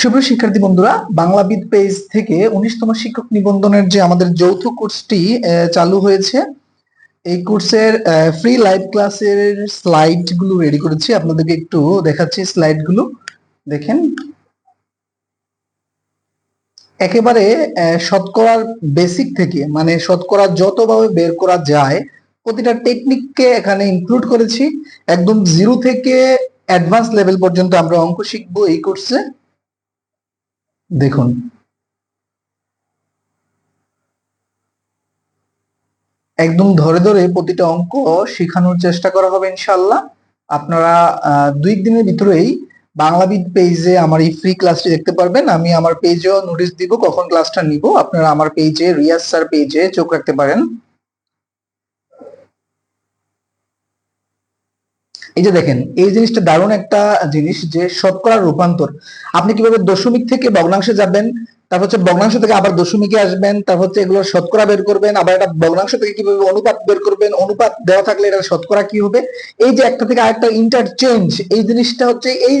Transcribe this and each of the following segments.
সুপ্রিয় শিক্ষার্থী বন্ধুরা, বাংলাবিদ পেজ থেকে উনিশতম শিক্ষক নিবন্ধনের যে আমাদের যৌথ কোর্সটি চালু হয়েছে, এই কোর্সের ফ্রি লাইভ ক্লাসের স্লাইডগুলো রেডি করেছি, আপনাদেরকে একটু দেখাচ্ছি স্লাইডগুলো দেখেন। একেবারে শতকরার বেসিক থেকে মানে শতকরা যতভাবে বের করা যায়, প্রতিটা টেকনিককে এখানে ইনক্লুড করেছি, একদম জিরো থেকে অ্যাডভান্স লেভেল পর্যন্ত আমরা অঙ্ক শিখব এই কোর্সে। দেখুন। একদম ধরে ধরে প্রতিটা অঙ্ক শেখানোর চেষ্টা করা হবে ইনশাল্লাহ আপনারা দুই দিনের ভিতরেই বাংলাবিদ পেজে আমার এই ফ্রি ক্লাসটি দেখতে পারবেন। আমি আমার পেজেও নোটিশ দিব, কখন ক্লাসটা নিব। আপনারা আমার পেজে রিয়াজ স্যার পেজে চোখ রাখতে পারেন। এই যে দেখেন, এই জিনিসটা দারুণ একটা জিনিস যে শতকরা রূপান্তর। আপনি কীভাবে দশমিক থেকে ভগ্নাংশে যাবেন, তারপর হচ্ছে ভগ্নাংশ থেকে আবার দশমিকে আসবেন, তারপর হচ্ছে এগুলো শতকরা বের করবেন, আবার এটা ভগ্নাংশ থেকে কীভাবে অনুপাত বের করবেন, অনুপাত দেওয়া থাকলে এটা শতকরা কি হবে? এই যে একটা থেকে আরেকটা ইন্টারচেঞ্জ এই জিনিসটা হচ্ছে এই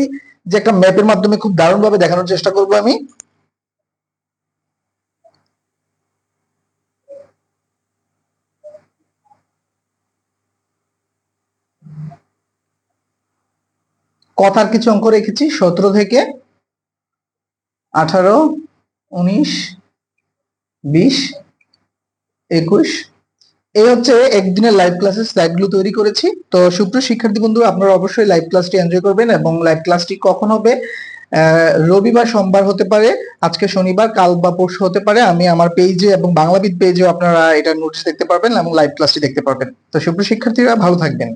যে একটা ম্যাপের মাধ্যমে খুব দারুণ ভাবে দেখানোর চেষ্টা করব আমি। কথার কিছু অঙ্ক রেখেছি, সতেরো থেকে আঠারো, উনিশ, বিশ, একুশ। এই হচ্ছে একদিনের লাইভ ক্লাসের স্লাইডগুলো তৈরি করেছি। তো সুপ্রিয় শিক্ষার্থী বন্ধু, আপনারা অবশ্যই লাইভ ক্লাসটি এনজয় করবেন এবং লাইভ ক্লাসটি কখন হবে? রবিবার, সোমবার হতে পারে, আজকে শনিবার, কাল বা পরশু হতে পারে। আমি আমার পেজে এবং বাংলাবিদ পেজেও আপনারা এটা নোটিশ দেখতে পারবেন এবং লাইভ ক্লাসটি দেখতে পারবেন। তো সুপ্রিয় শিক্ষার্থীরা, ভালো থাকবেন।